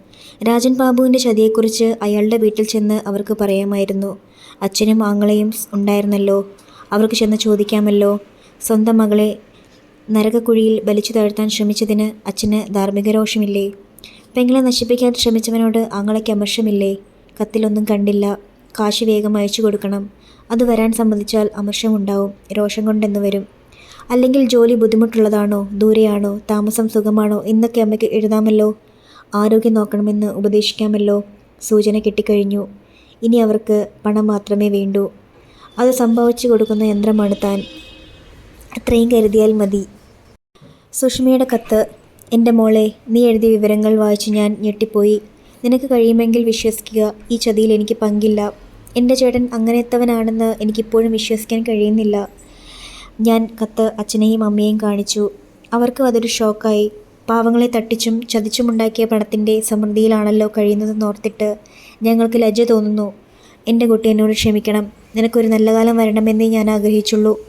രാജൻ ബാബുവിന്റെ ചതിയെക്കുറിച്ച് അയാളുടെ വീട്ടിൽ ചെന്ന് അവർക്ക് പറയാമായിരുന്നു. അച്ഛനും ആങ്ങളെയും ഉണ്ടായിരുന്നല്ലോ. അവർക്ക് ചെന്ന് ചോദിക്കാമല്ലോ. സ്വന്തം മകളെ നരകക്കുഴിയിൽ വലിച്ചു താഴ്ത്താൻ ശ്രമിച്ചതിന് അച്ഛന് ധാർമ്മിക രോഷമില്ലേ? പെങ്ങളെ നശിപ്പിക്കാൻ ശ്രമിച്ചവനോട് ആങ്ങളയ്ക്ക് അമർഷമില്ലേ? കത്തിലൊന്നും കണ്ടില്ല. കാശ് വേഗം അയച്ചു കൊടുക്കണം. അത് വരാൻ സമ്മതിച്ചാൽ അമർഷമുണ്ടാവും. രോഷം കൊണ്ടെന്ന് വരും. അല്ലെങ്കിൽ ജോലി ബുദ്ധിമുട്ടുള്ളതാണോ? ദൂരെയാണോ? താമസം സുഖമാണോ? എന്നൊക്കെ അമ്മയ്ക്ക് എഴുതാമല്ലോ. ആരോഗ്യം നോക്കണമെന്ന് ഉപദേശിക്കാമല്ലോ. സൂചന കിട്ടിക്കഴിഞ്ഞു. ഇനി അവർക്ക് പണം മാത്രമേ വേണ്ടൂ. അത് സംഭവിച്ചു കൊടുക്കുന്ന യന്ത്രമാണ് താൻ. അത്രയും കരുതിയാൽ മതി. സുഷ്മയുടെ കത്ത് എന്റെ മോളെ നീ എഴുതിയ വിവരങ്ങൾ വായിച്ച് ഞാൻ ഞെട്ടിപ്പോയി. നിനക്ക് കഴിയുമെങ്കിൽ വിശ്വസിക്കുക. ഈ ചതിയിൽ എനിക്ക് പങ്കില്ല. എന്റെ ചേട്ടൻ അങ്ങനെത്തവനാണെന്ന് എനിക്കിപ്പോഴും വിശ്വസിക്കാൻ കഴിയുന്നില്ല. ഞാൻ കത്ത് അച്ഛനെയും അമ്മയെയും കാണിച്ചു. അവർക്കും അതൊരു ഷോക്കായി. പാവങ്ങളെ തട്ടിച്ചും ചതിച്ചുമുണ്ടാക്കിയ പണത്തിന്റെ സമൃദ്ധിയിലാണല്ലോ കഴിയുന്നതെന്ന് ഓർത്തിട്ട് ഞങ്ങൾക്ക് ലജ്ജ തോന്നുന്നു. എന്റെ കുട്ടി എന്നോട് ക്ഷമിക്കണം. നിനക്കൊരു നല്ല കാലം വരണമെന്നേ ഞാൻ ആഗ്രഹിച്ചുള്ളൂ.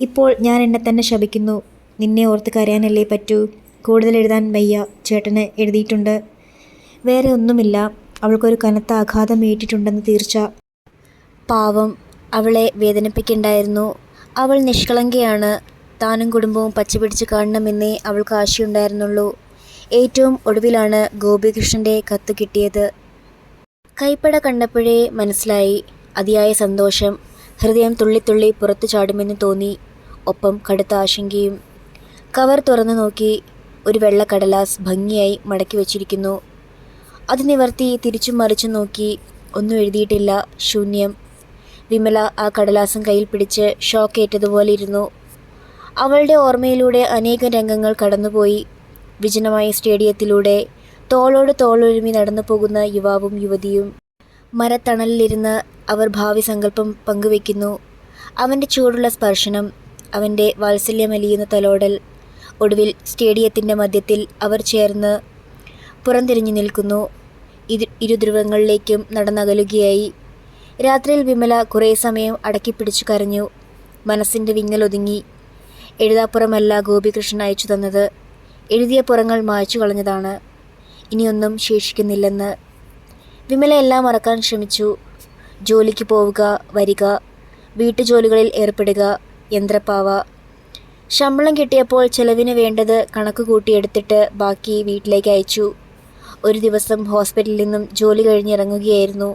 ഇപ്പോൾ ഞാൻ എന്നെ തന്നെ ശപിക്കുന്നു. നിന്നെ ഓർത്ത് കരയാനല്ലേ പറ്റൂ. കൂടുതൽ എഴുതാൻ വയ്യ. ചേട്ടന് എഴുതിയിട്ടുണ്ട്. വേറെ ഒന്നുമില്ല. അവൾക്കൊരു കനത്ത ആഘാതം ഏറ്റിട്ടുണ്ടെന്ന് തീർച്ച. പാവം അവളെ വേദനിപ്പിക്കണ്ടായിരുന്നു. അവൾ നിഷ്കളങ്കയാണ്. താനും കുടുംബവും പച്ചപിടിച്ച് കാണണമെന്നേ അവൾക്ക് ആശയുണ്ടായിരുന്നുള്ളൂ. ഏറ്റവും ഒടുവിലാണ് ഗോപികൃഷ്ണന്റെ കത്ത് കിട്ടിയത്. കൈപ്പട കണ്ടപ്പോഴേ മനസ്സിലായി. അതിയായ സന്തോഷം. ഹൃദയം തുള്ളിത്തുള്ളി പുറത്തു ചാടുമെന്ന് തോന്നി. ഒപ്പം കടുത്ത ആശങ്കയും. കവർ തുറന്നു നോക്കി. ഒരു വെള്ള കടലാസ് ഭംഗിയായി മടക്കി വച്ചിരിക്കുന്നു. അത് നിവർത്തി തിരിച്ചും മറിച്ചും നോക്കി. ഒന്നും എഴുതിയിട്ടില്ല. ശൂന്യം. വിമല ആ കടലാസം കയ്യിൽ പിടിച്ച് ഷോക്ക് ഏറ്റതുപോലെ ഇരുന്നു. അവളുടെ ഓർമ്മയിലൂടെ അനേകം രംഗങ്ങൾ കടന്നുപോയി. വിജനമായ സ്റ്റേഡിയത്തിലൂടെ തോളോട് തോളൊരുമി നടന്നു പോകുന്ന യുവാവും യുവതിയും. മരത്തണലിലിരുന്ന് അവർ ഭാവി സങ്കല്പം പങ്കുവെക്കുന്നു അവന്റെ ചൂടുള്ള സ്പർശനം അവന്റെ വാത്സല്യമലിയുന്ന തലോടൽ. ഒടുവിൽ സ്റ്റേഡിയത്തിന്റെ മധ്യത്തിൽ അവർ ചേർന്ന് പുറംതിരിഞ്ഞു നിൽക്കുന്നു. ഇരു ഇരുധ്രുവങ്ങളിലേക്കും നടന്നകലുകയായി. രാത്രിയിൽ വിമല കുറേ സമയം അടക്കിപ്പിടിച്ചു കരഞ്ഞു. മനസ്സിന്റെ വിങ്ങലൊതുങ്ങി എഴുതാപ്പുറമല്ല ഗോപികൃഷ്ണൻ അയച്ചു തന്നത്. എഴുതിയ പുറങ്ങൾ മായ്ച്ചു കളഞ്ഞതാണ്. ഇനിയൊന്നും ശേഷിക്കുന്നില്ലെന്ന്. വിമല എല്ലാം മറക്കാൻ ശ്രമിച്ചു. ജോലിക്ക് പോവുക വരിക. വീട്ടുജോലികളിൽ ഏർപ്പെടുക യന്ത്രപ്പാവ. ശമ്പളം കിട്ടിയപ്പോൾ ചെലവിന് വേണ്ടത് കണക്ക് കൂട്ടിയെടുത്തിട്ട് ബാക്കി വീട്ടിലേക്ക് അയച്ചു. ഒരു ദിവസം ഹോസ്പിറ്റലിൽ നിന്നും ജോലി കഴിഞ്ഞിറങ്ങുകയായിരുന്നു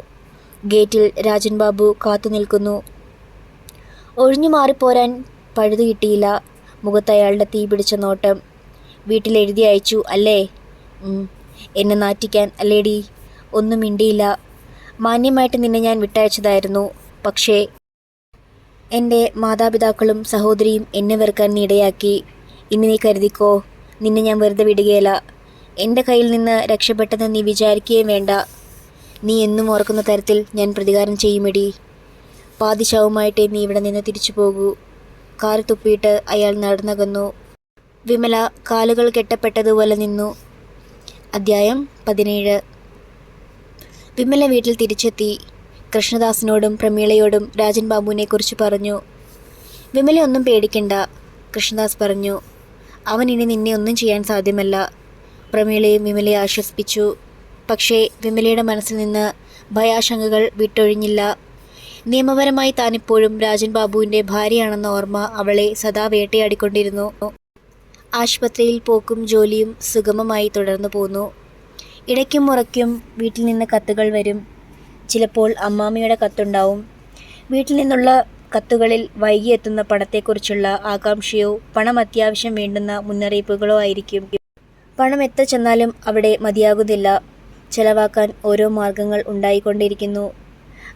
ഗേറ്റിൽ രാജൻ ബാബു കാത്തു നിൽക്കുന്നു. ഒഴിഞ്ഞു മാറിപ്പോരാൻ പഴുതു കിട്ടിയില്ല. മുഖത്ത് അയാളുടെ തീ പിടിച്ച നോട്ടം. വീട്ടിൽ എഴുതി അയച്ചു അല്ലേ. എന്നെ നാറ്റിക്കാൻ അല്ലേടി? ഒന്നും മിണ്ടിയില്ല. മാന്യമായിട്ട് നിന്നെ ഞാൻ വിട്ടയച്ചതായിരുന്നു. പക്ഷേ എന്റെ മാതാപിതാക്കളും സഹോദരിയും എന്നെ വെറുക്കാൻ നീ ഇടയാക്കി. ഇനി നീ കരുതിക്കോ? നിന്നെ ഞാൻ വെറുതെ വിടുകയില്ല. എന്റെ കയ്യിൽ നിന്ന് രക്ഷപ്പെട്ടെന്ന് നീ വിചാരിക്കുകയും വേണ്ട. നീ എന്നും ഓർക്കുന്ന തരത്തിൽ ഞാൻ പ്രതികാരം ചെയ്യുമെടി. പാതിശവമായിട്ടേ നീ ഇവിടെ നിന്ന് തിരിച്ചു പോകൂ. കാറി തുപ്പിയിട്ട് അയാൾ നടന്നകന്നു. വിമല കാലുകൾ കെട്ടപ്പെട്ടതുപോലെ നിന്നു. അദ്ധ്യായം പതിനേഴ്. വിമല വീട്ടിൽ തിരിച്ചെത്തി. കൃഷ്ണദാസിനോടും പ്രമീളയോടും രാജൻ ബാബുവിനെ കുറിച്ച് പറഞ്ഞു. വിമല ഒന്നും പേടിക്കണ്ട കൃഷ്ണദാസ് പറഞ്ഞു. അവൻ ഇനി നിന്നെ ഒന്നും ചെയ്യാൻ സാധ്യമല്ല. പ്രമീളയും വിമലയെ ആശ്വസിപ്പിച്ചു. പക്ഷേ വിമലയുടെ മനസ്സിൽ നിന്ന് ഭയാശങ്കകൾ വിട്ടൊഴിഞ്ഞില്ല. നിയമപരമായി താനിപ്പോഴും രാജൻ ബാബുവിന്റെ ഭാര്യയാണെന്ന ഓർമ്മ അവളെ സദാ വേട്ടയാടിക്കൊണ്ടിരുന്നു. ആശുപത്രിയിൽ പോക്കും ജോലിയും സുഗമമായി തുടർന്നു പോന്നു. ഇടയ്ക്കും മുറയ്ക്കും വീട്ടിൽ നിന്ന് കത്തുകൾ വരും. ചിലപ്പോൾ അമ്മാമ്മയുടെ കത്തുണ്ടാവും. വീട്ടിൽ നിന്നുള്ള കത്തുകളിൽ വൈകി എത്തുന്ന പണത്തെക്കുറിച്ചുള്ള ആകാംക്ഷയോ പണം അത്യാവശ്യം വേണ്ടുന്ന മുന്നറിയിപ്പുകളോ ആയിരിക്കും. പണം എത്ര ചെന്നാലും അവിടെ മതിയാകുന്നില്ല. ചെലവാക്കാൻ ഓരോ മാർഗങ്ങൾ ഉണ്ടായിക്കൊണ്ടിരിക്കുന്നു.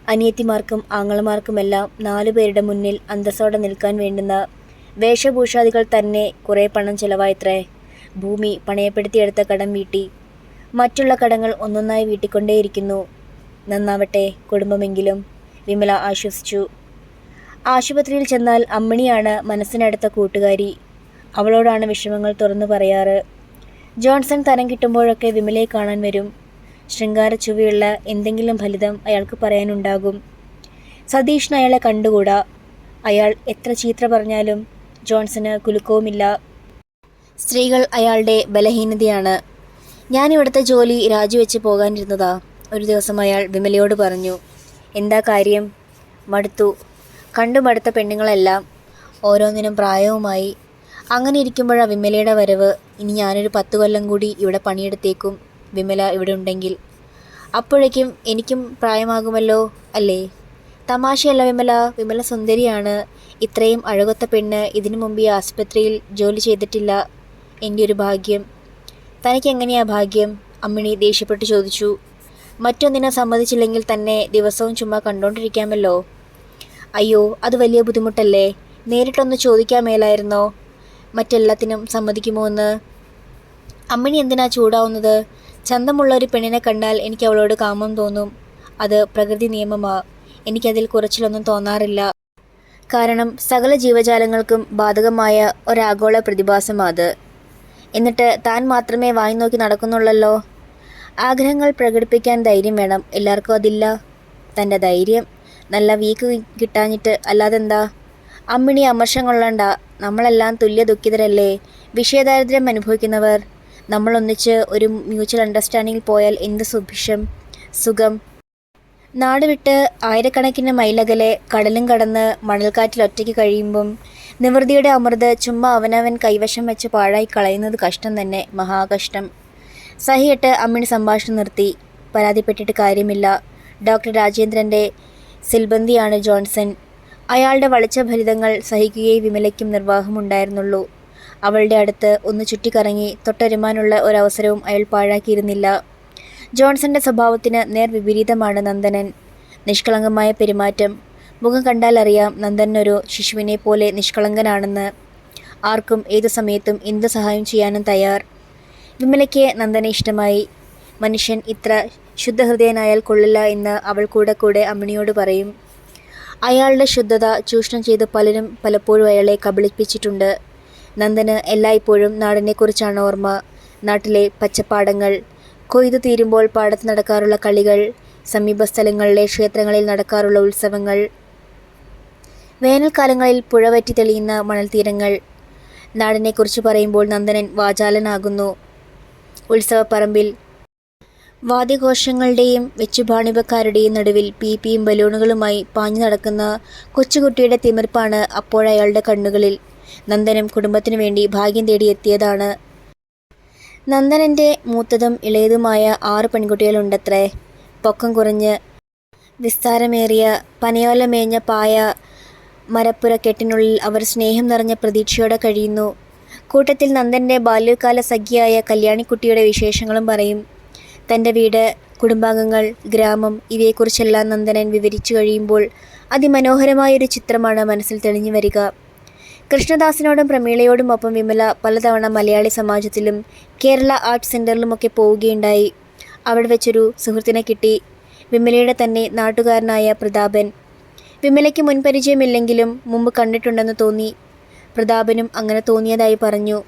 അനിയത്തിമാർക്കും ആങ്ങളമാർക്കുമെല്ലാം നാലു പേരുടെ മുന്നിൽ അന്തസ്സോടെ നിൽക്കാൻ വേണ്ടുന്ന വേഷഭൂഷാദികൾ തന്നെ കുറേ പണം ചെലവായത്രേ. ഭൂമി പണയപ്പെടുത്തിയെടുത്ത കടം വീട്ടി. മറ്റുള്ള കടങ്ങൾ ഒന്നൊന്നായി വീട്ടിക്കൊണ്ടേയിരിക്കുന്നു. നന്നാവട്ടെ കുടുംബമെങ്കിലും വിമല ആശ്വസിച്ചു. ആശുപത്രിയിൽ ചെന്നാൽ അമ്മിണിയാണ് മനസ്സിനടുത്ത കൂട്ടുകാരി. അവളോടാണ് വിഷമങ്ങൾ തുറന്നു പറയാറ്. ജോൺസൺ തരം കിട്ടുമ്പോഴൊക്കെ വിമലയെ കാണാൻ വരും. ശൃംഗാര ചുവയുള്ള എന്തെങ്കിലും ഫലിതം അയാൾക്ക് പറയാനുണ്ടാകും. സതീഷിന് അയാളെ കണ്ടുകൂടാ? അയാൾ എത്ര ചീത്ര പറഞ്ഞാലും ജോൺസന് കുലുക്കവുമില്ല. സ്ത്രീകൾ അയാളുടെ ബലഹീനതയാണ്. ഞാനിവിടുത്തെ ജോലി രാജിവെച്ച് പോകാനിരുന്നതാ. ഒരു ദിവസം അയാൾ വിമലയോട് പറഞ്ഞു എന്താ കാര്യം? മടുത്തു. കണ്ടു മടുത്ത പെണ്ണുങ്ങളെല്ലാം ഓരോന്നിനും പ്രായവുമായി അങ്ങനെ ഇരിക്കുമ്പോഴാണ് വിമലയുടെ വരവ്. ഇനി ഞാനൊരു പത്ത് കൊല്ലം കൂടി ഇവിടെ പണിയെടുത്തേക്കും. വിമല ഇവിടെ ഉണ്ടെങ്കിൽ. അപ്പോഴേക്കും എനിക്കും പ്രായമാകുമല്ലോ അല്ലേ? തമാശയല്ല വിമല. വിമല സുന്ദരിയാണ്. ഇത്രയും അഴകൊത്ത പെണ്ണ് ഇതിനു മുമ്പ് ഈ ആസ്പത്രിയിൽ ജോലി ചെയ്തിട്ടില്ല. എന്റെ ഒരു ഭാഗ്യം. തനിക്ക് എങ്ങനെയാ ഭാഗ്യം? അമ്മിണി ദേഷ്യപ്പെട്ട് ചോദിച്ചു. മറ്റൊന്നിനെ സമ്മതിച്ചില്ലെങ്കിൽ തന്നെ ദിവസവും ചുമ്മാ കണ്ടോണ്ടിരിക്കാമല്ലോ. അയ്യോ അത് വലിയ ബുദ്ധിമുട്ടല്ലേ? നേരിട്ടൊന്ന് ചോദിക്കാൻ മേലായിരുന്നോ മറ്റെല്ലാത്തിനും സമ്മതിക്കുമോ എന്ന്? അമ്മിണി എന്തിനാ ചൂടാവുന്നത്? ചന്തമുള്ള ഒരു പെണ്ണിനെ കണ്ടാൽ എനിക്ക് അവളോട് കാമം തോന്നും. അത് പ്രകൃതി നിയമമാ. എനിക്കതിൽ കുറച്ചിലൊന്നും തോന്നാറില്ല. കാരണം സകല ജീവജാലങ്ങൾക്കും ബാധകമായ ഒരാഗോള പ്രതിഭാസം അത്. എന്നിട്ട് താൻ മാത്രമേ വായി നോക്കി നടക്കുന്നുള്ളല്ലോ? ആഗ്രഹങ്ങൾ പ്രകടിപ്പിക്കാൻ ധൈര്യം വേണം. എല്ലാവർക്കും അതില്ല. തന്റെ ധൈര്യം നല്ല വീക്ക് കിട്ടാഞ്ഞിട്ട് അല്ലാതെന്താ? അമ്മിണി അമർഷം കൊള്ളണ്ട നമ്മളെല്ലാം തുല്യ ദുഃഖിതരല്ലേ? വിഷയദാരിദ്ര്യം അനുഭവിക്കുന്നവർ. നമ്മൾ ഒന്നിച്ച് ഒരു മ്യൂച്വൽ അണ്ടർസ്റ്റാൻഡിങ്ങിൽ പോയാൽ എന്ത് സുഭിഷം സുഖം. നാട് വിട്ട് ആയിരക്കണക്കിന് മൈലകലെ കടലും കടന്ന് മണൽക്കാറ്റിൽ ഒറ്റയ്ക്ക് കഴിയുമ്പം നിവൃത്തിയുടെ അമൃത് ചുമ്മാ അവനവൻ കൈവശം വെച്ച് പാഴായി കളയുന്നത് കഷ്ടം തന്നെ മഹാകഷ്ടം. സഹിയിട്ട് അമ്മിണി സംഭാഷണം നിർത്തി. പരാതിപ്പെട്ടിട്ട് കാര്യമില്ല. ഡോക്ടർ രാജേന്ദ്രന്റെ സിൽബന്തിയാണ് ജോൺസൺ. അയാളുടെ വളച്ച ഫലിതങ്ങൾ സഹിക്കുകയേ വിമലയ്ക്കും നിർവാഹമുണ്ടായിരുന്നുള്ളൂ അവളുടെ അടുത്ത് ഒന്ന് ചുറ്റിക്കറങ്ങി തൊട്ടരുമാനുള്ള ഒരവസരവും അയാൾ പാഴാക്കിയിരുന്നില്ല. ജോൺസന്റെ സ്വഭാവത്തിന് നേർ വിപരീതമാണ് നന്ദനൻ. നിഷ്കളങ്കമായ പെരുമാറ്റം. മുഖം കണ്ടാലറിയാം നന്ദനൊരു ശിശുവിനെ പോലെ നിഷ്കളങ്കനാണെന്ന്. ആർക്കും ഏതു സമയത്തും എന്ത് സഹായം ചെയ്യാനും തയ്യാർ. വിമലയ്ക്ക് നന്ദനെ ഇഷ്ടമായി. മനുഷ്യൻ ഇത്ര ശുദ്ധഹൃദയനായാൽ കൊള്ളില്ല എന്ന് അവൾ കൂടെ കൂടെ അമ്മിണിയോട് പറയും. അയാളുടെ ശുദ്ധത ചൂഷണം ചെയ്ത് പലരും പലപ്പോഴും അയാളെ കബളിപ്പിച്ചിട്ടുണ്ട്. നന്ദന് എല്ലായ്പ്പോഴും നാടിനെക്കുറിച്ചാണ് ഓർമ്മ. നാട്ടിലെ പച്ചപ്പാടങ്ങൾ കൊയ്തു തീരുമ്പോൾ പാടത്ത് നടക്കാറുള്ള കളികൾ സമീപസ്ഥലങ്ങളിലെ ക്ഷേത്രങ്ങളിൽ നടക്കാറുള്ള ഉത്സവങ്ങൾ വേനൽക്കാലങ്ങളിൽ പുഴവറ്റി തെളിയുന്ന മണൽത്തീരങ്ങൾ. നാടിനെക്കുറിച്ച് പറയുമ്പോൾ നന്ദനൻ വാചാലനാകുന്നു. ഉത്സവപ്പറമ്പിൽ വാദ്യഘോഷങ്ങളുടെയും വെച്ചുപാണിപക്കാരുടെയും നടുവിൽ പീപ്പിയും ബലൂണുകളുമായി പാഞ്ഞു നടക്കുന്ന കൊച്ചുകുട്ടിയുടെ തിമിർപ്പാണ് അപ്പോഴയാളുടെ കണ്ണുകളിൽ. നന്ദനും കുടുംബത്തിനു വേണ്ടി ഭാഗ്യം തേടിയെത്തിയതാണ്. നന്ദനന്റെ മൂത്തതും ഇളയതുമായ ആറ് പെൺകുട്ടികളുണ്ടത്രേ. പൊക്കം കുറഞ്ഞ് വിസ്താരമേറിയ പനയോല മേഞ്ഞ പായ മരപ്പുരക്കെട്ടിനുള്ളിൽ അവർ സ്നേഹം നിറഞ്ഞ പ്രതീക്ഷയോടെ കഴിയുന്നു. കൂട്ടത്തിൽ നന്ദന്റെ ബാല്യകാല സഖിയായ കല്യാണിക്കുട്ടിയുടെ വിശേഷങ്ങളും പറയും. തന്റെ വീട് കുടുംബാംഗങ്ങൾ ഗ്രാമം ഇവയെക്കുറിച്ചെല്ലാം നന്ദനൻ വിവരിച്ചു കഴിയുമ്പോൾ അതിമനോഹരമായൊരു ചിത്രമാണ് മനസ്സിൽ തെളിഞ്ഞു വരിക. കൃഷ്ണദാസിനോടും പ്രമീളയോടും ഒപ്പം വിമല പലതവണ മലയാളി സമാജത്തിലും കേരള ആർട്ട് സെന്ററിലുമൊക്കെ പോവുകയുണ്ടായി. അവിടെ വെച്ചൊരു സുഹൃത്തിനെ കിട്ടി. വിമലയുടെ തന്നെ നാട്ടുകാരനായ പ്രതാപൻ. വിമലയ്ക്ക് മുൻപരിചയമില്ലെങ്കിലും മുമ്പ് കണ്ടിട്ടുണ്ടെന്ന് തോന്നി. പ്രതാപനും അങ്ങനെ തോന്നിയതായി പറഞ്ഞു.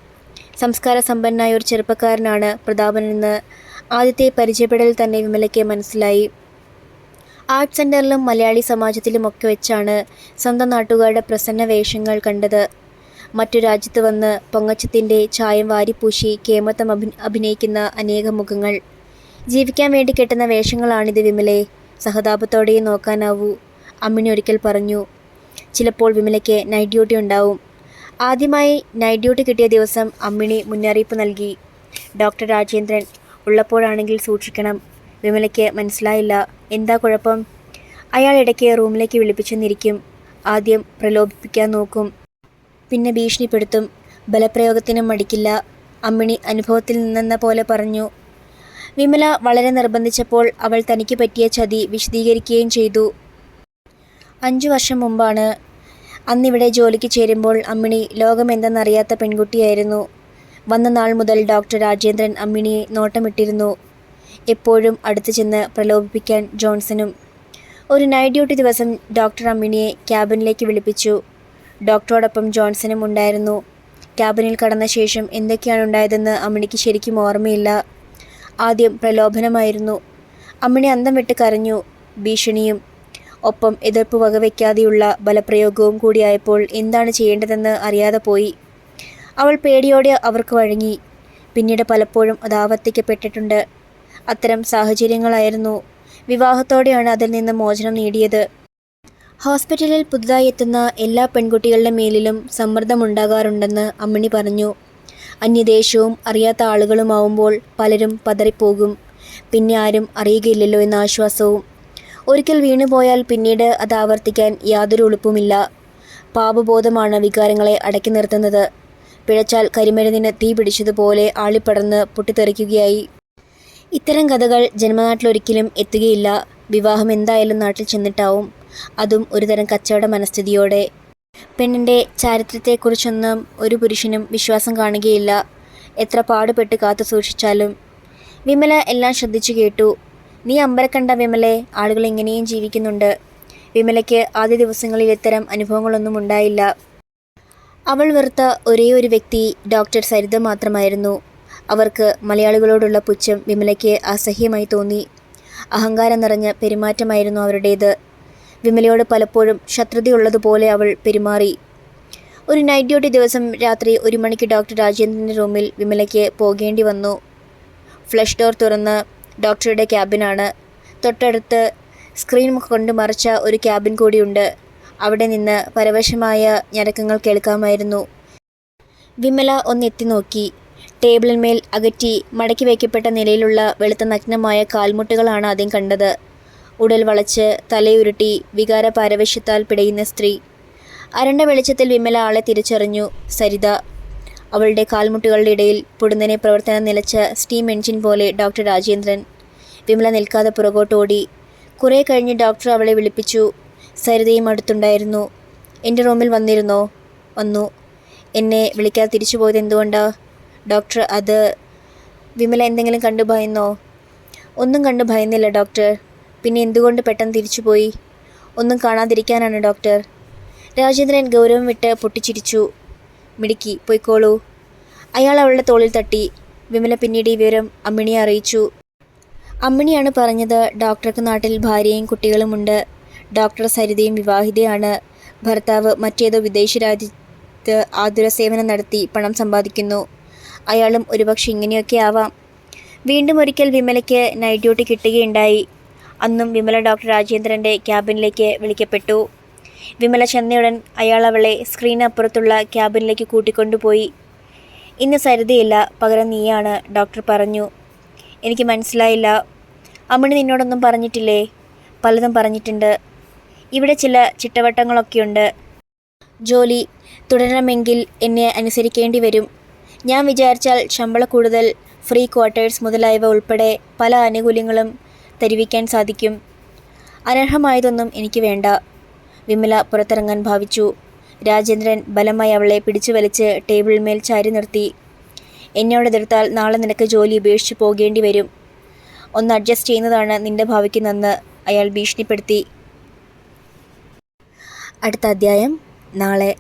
സംസ്കാര സമ്പന്നനായ ഒരു ചെറുപ്പക്കാരനാണ് പ്രതാപനെന്ന് ആദ്യത്തെ പരിചയപ്പെടൽ തന്നെ വിമലയ്ക്ക് മനസ്സിലായി. ആർട്ട് സെന്ററിലും മലയാളി സമാജത്തിലുമൊക്കെ വെച്ചാണ് സ്വന്തം നാട്ടുകാരുടെ പ്രസന്ന വേഷങ്ങൾ കണ്ടത്. മറ്റു രാജ്യത്ത് വന്ന് പൊങ്ങച്ചത്തിന്റെ ചായം വാരിപ്പൂശി കേമത്തം അഭി അഭിനയിക്കുന്ന അനേകം മുഖങ്ങൾ. ജീവിക്കാൻ വേണ്ടി കെട്ടുന്ന വേഷങ്ങളാണിത് വിമലെ. സഹതാപത്തോടെയും നോക്കാനാവൂ. അമ്മിണി ഒരിക്കൽ പറഞ്ഞു. ചിലപ്പോൾ വിമലയ്ക്ക് നൈറ്റ് ഡ്യൂട്ടി ഉണ്ടാവും. ആദ്യമായി നൈറ്റ് ഡ്യൂട്ടി കിട്ടിയ ദിവസം അമ്മിണി മുന്നറിയിപ്പ് നൽകി. ഡോക്ടർ രാജേന്ദ്രൻ ഉള്ളപ്പോഴാണെങ്കിൽ സൂക്ഷിക്കണം. വിമലയ്ക്ക് മനസ്സിലായില്ല. എന്താ കുഴപ്പം? അയാൾ ഇടയ്ക്ക് റൂമിലേക്ക് വിളിപ്പിച്ചെന്നിരിക്കും. ആദ്യം പ്രലോഭിപ്പിക്കാൻ നോക്കും. പിന്നെ ഭീഷണിപ്പെടുത്തും. ബലപ്രയോഗത്തിനും മടിക്കില്ല. അമ്മിണി അനുഭവത്തിൽ നിന്നെന്ന പോലെ പറഞ്ഞു. വിമല വളരെ നിർബന്ധിച്ചപ്പോൾ അവൾ തനിക്ക് പറ്റിയ ചതി വിശദീകരിക്കുകയും ചെയ്തു. അഞ്ചു വർഷം മുമ്പാണ്. അന്നിവിടെ ജോലിക്ക് ചേരുമ്പോൾ അമ്മിണി ലോകമെന്തെന്നറിയാത്ത പെൺകുട്ടിയായിരുന്നു. വന്ന നാൾ മുതൽ ഡോക്ടർ രാജേന്ദ്രൻ അമ്മിണിയെ നോട്ടമിട്ടിരുന്നു. എപ്പോഴും അടുത്തു ചെന്ന് പ്രലോഭിപ്പിക്കാൻ ജോൺസനും ഒരു നൈറ്റ് ഡ്യൂട്ടി ദിവസം ഡോക്ടർ അമ്മിണിയെ ക്യാബിനിലേക്ക് വിളിപ്പിച്ചു. ഡോക്ടറോടൊപ്പം ജോൺസനും ഉണ്ടായിരുന്നു. ക്യാബിനിൽ കടന്ന ശേഷം എന്തൊക്കെയാണ് ഉണ്ടായതെന്ന് അമ്മിണിക്ക് ശരിക്കും ഓർമ്മയില്ല. ആദ്യം പ്രലോഭനമായിരുന്നു. അമ്മിണി അന്തം വിട്ട് കരഞ്ഞു. ഭീഷണിയും ഒപ്പം എതിർപ്പ് വകവയ്ക്കാതെയുള്ള ബലപ്രയോഗവും കൂടിയായപ്പോൾ എന്താണ് ചെയ്യേണ്ടതെന്ന് അറിയാതെ പോയി. അവൾ പേടിയോടെ അവർക്ക് വഴങ്ങി. പിന്നീട് പലപ്പോഴും അത് ആവർത്തിക്കപ്പെട്ടിട്ടുണ്ട്. അത്തരം സാഹചര്യങ്ങളായിരുന്നു. വിവാഹത്തോടെയാണ് അതിൽ നിന്ന് മോചനം നേടിയത്. ഹോസ്പിറ്റലിൽ പുതുതായി എത്തുന്ന എല്ലാ പെൺകുട്ടികളുടെ മേലിലും സമ്മർദ്ദമുണ്ടാകാറുണ്ടെന്ന് അമ്മിണി പറഞ്ഞു. അന്യദേശവും അറിയാത്ത ആളുകളുമാവുമ്പോൾ പലരും പതറിപ്പോകും. പിന്നെ ആരും അറിയുകയില്ലല്ലോ എന്ന ആശ്വാസവും. ഒരിക്കൽ വീണുപോയാൽ പിന്നീട് അത് ആവർത്തിക്കാൻ യാതൊരു എളുപ്പമില്ല പാപബോധമാണ് വികാരങ്ങളെ അടക്കി നിർത്തുന്നത്. പിഴച്ചാൽ കരിമരുന്നിന് തീ പിടിച്ചതുപോലെ ആളിപ്പടർന്ന് പൊട്ടിത്തെറിക്കുകയായി. ഇത്തരം കഥകൾ ജന്മനാട്ടിലൊരിക്കലും എത്തുകയില്ല. വിവാഹം എന്തായാലും നാട്ടിൽ ചെന്നിട്ടാവും. അതും ഒരുതരം കച്ചവട മനസ്ഥിതിയോടെ. പെണ്ണിന്റെ ചാരിത്രത്തെക്കുറിച്ചൊന്നും ഒരു പുരുഷനും വിശ്വാസം കാണുകയില്ല. എത്ര പാടുപെട്ട് കാത്തു സൂക്ഷിച്ചാലും. വിമല എല്ലാം ശ്രദ്ധിച്ചു കേട്ടു. നീ അമ്പരക്കണ്ട വിമലെ ആളുകൾ എങ്ങനെയും ജീവിക്കുന്നുണ്ട്. വിമലയ്ക്ക് ആദ്യ ദിവസങ്ങളിൽ ഇത്തരം അനുഭവങ്ങളൊന്നും ഉണ്ടായില്ല. അവൾ വെറുത്ത ഒരേ ഒരു വ്യക്തി ഡോക്ടർ സരിത മാത്രമായിരുന്നു. അവർക്ക് മലയാളികളോടുള്ള പുച്ഛം വിമലയ്ക്ക് അസഹ്യമായി തോന്നി. അഹങ്കാരം നിറഞ്ഞ പെരുമാറ്റമായിരുന്നു അവരുടേത്. വിമലയോട് പലപ്പോഴും ശത്രുതയുള്ളതുപോലെ അവൾ പെരുമാറി. ഒരു നൈറ്റ് ഡ്യൂട്ടി ദിവസം രാത്രി ഒരു മണിക്ക് ഡോക്ടർ രാജേന്ദ്രന്റെ റൂമിൽ വിമലയ്ക്ക് പോകേണ്ടി വന്നു. ഫ്ലഷ് ഡോർ തുറന്ന് ഡോക്ടറുടെ ക്യാബിനാണ് തൊട്ടടുത്ത് സ്ക്രീൻ കൊണ്ട് മറച്ച ഒരു ക്യാബിൻ കൂടിയുണ്ട്. അവിടെ നിന്ന് പരവശമായ ഞരക്കങ്ങൾ കേൾക്കാമായിരുന്നു. വിമല ഒന്നെത്തി നോക്കി. ടേബിളിന്മേൽ അകറ്റി മടക്കി വയ്ക്കപ്പെട്ട നിലയിലുള്ള വെളുത്ത നഗ്നമായ കാൽമുട്ടുകളാണ് ആദ്യം കണ്ടത്. ഉടൽ വളച്ച് തലയുരുട്ടി വികാര പാരവശ്യത്താൽ പിടയുന്ന സ്ത്രീ. അരണ്ട വെളിച്ചത്തിൽ വിമല ആളെ തിരിച്ചറിഞ്ഞു. സരിത. അവളുടെ കാൽമുട്ടുകളുടെ ഇടയിൽ പൊടുന്നനെ പ്രവർത്തനം നിലച്ച സ്റ്റീം എൻജിൻ പോലെ ഡോക്ടർ രാജേന്ദ്രൻ. വിമല നിൽക്കാതെ പുറകോട്ടോടി. കുറേ കഴിഞ്ഞ് ഡോക്ടർ അവളെ വിളിപ്പിച്ചു. സരിതയും അടുത്തുണ്ടായിരുന്നു. എന്റെ റൂമിൽ വന്നിരുന്നോ? വന്നു. എന്നെ വിളിക്കാതെ തിരിച്ചു പോയത് എന്തുകൊണ്ടാ? ഡോക്ടർ അത് വിമല എന്തെങ്കിലും കണ്ടു ഭയന്നോ? ഒന്നും കണ്ടു ഭയന്നില്ല ഡോക്ടർ. പിന്നെ എന്തുകൊണ്ട് പെട്ടെന്ന് തിരിച്ചു പോയി? ഒന്നും കാണാതിരിക്കാനാണ് ഡോക്ടർ. രാജേന്ദ്രൻ ഗൗരവം വിട്ട് പൊട്ടിച്ചിരിച്ചു. മിടുക്കി പൊയ്ക്കോളൂ. അയാൾ അവളുടെ തോളിൽ തട്ടി. വിമല പിന്നീട് ഈ വിവരം അമ്മിണിയെ അറിയിച്ചു. അമ്മിണിയാണ് പറഞ്ഞത് ഡോക്ടർക്ക് നാട്ടിൽ ഭാര്യയും കുട്ടികളുമുണ്ട്. ഡോക്ടർ സരിതയും വിവാഹിതയാണ്. ഭർത്താവ് മറ്റേതോ വിദേശ രാജ്യത്ത് ആതുര സേവനം നടത്തി പണം സമ്പാദിക്കുന്നു. അയാളും ഒരുപക്ഷെ ഇങ്ങനെയൊക്കെ ആവാം. വീണ്ടും ഒരിക്കൽ വിമലയ്ക്ക് നൈറ്റ് ഡ്യൂട്ടി കിട്ടുകയുണ്ടായി. അന്നും വിമല ഡോക്ടർ രാജേന്ദ്രന്റെ ക്യാബിനിലേക്ക് വിളിക്കപ്പെട്ടു. വിമല ചെന്നയുടൻ അയാൾ അവളെ സ്ക്രീനപ്പുറത്തുള്ള ക്യാബിനിലേക്ക് കൂട്ടിക്കൊണ്ടുപോയി. ഇന്ന് സരിതയില്ല പകരം നീയാണ് ഡോക്ടർ പറഞ്ഞു. എനിക്ക് മനസ്സിലായില്ല. അമ്മണി നിന്നോടൊന്നും പറഞ്ഞിട്ടില്ലേ? പലതും പറഞ്ഞിട്ടുണ്ട്. ഇവിടെ ചില ചിട്ടവട്ടങ്ങളൊക്കെയുണ്ട് ജോലി തുടരണമെങ്കിൽ എന്നെ അനുസരിക്കേണ്ടി വരും. ഞാൻ വിചാരിച്ചാൽ ശമ്പള കൂടുതൽ ഫ്രീ ക്വാർട്ടേഴ്സ് മുതലായവ ഉൾപ്പെടെ പല ആനുകൂല്യങ്ങളും തരുവിക്കാൻ സാധിക്കും. അനർഹമായതൊന്നും എനിക്ക് വേണ്ട. വിമല പുറത്തിറങ്ങാൻ ഭാവിച്ചു. രാജേന്ദ്രൻ ബലമായി അവളെ പിടിച്ചു വലിച്ച് ടേബിളിൽ മേൽ ചാരി നിർത്തി. എന്നോട് എതിർത്താൽ നാളെ നിനക്ക് ജോലി ഉപേക്ഷിച്ച് പോകേണ്ടി വരും. ഒന്ന് അഡ്ജസ്റ്റ് ചെയ്യുന്നതാണ് നിന്റെ ഭാവിക്ക് നന്ന്. അയാൾ ഭീഷണിപ്പെടുത്തി. അടുത്ത അധ്യായം നാളെ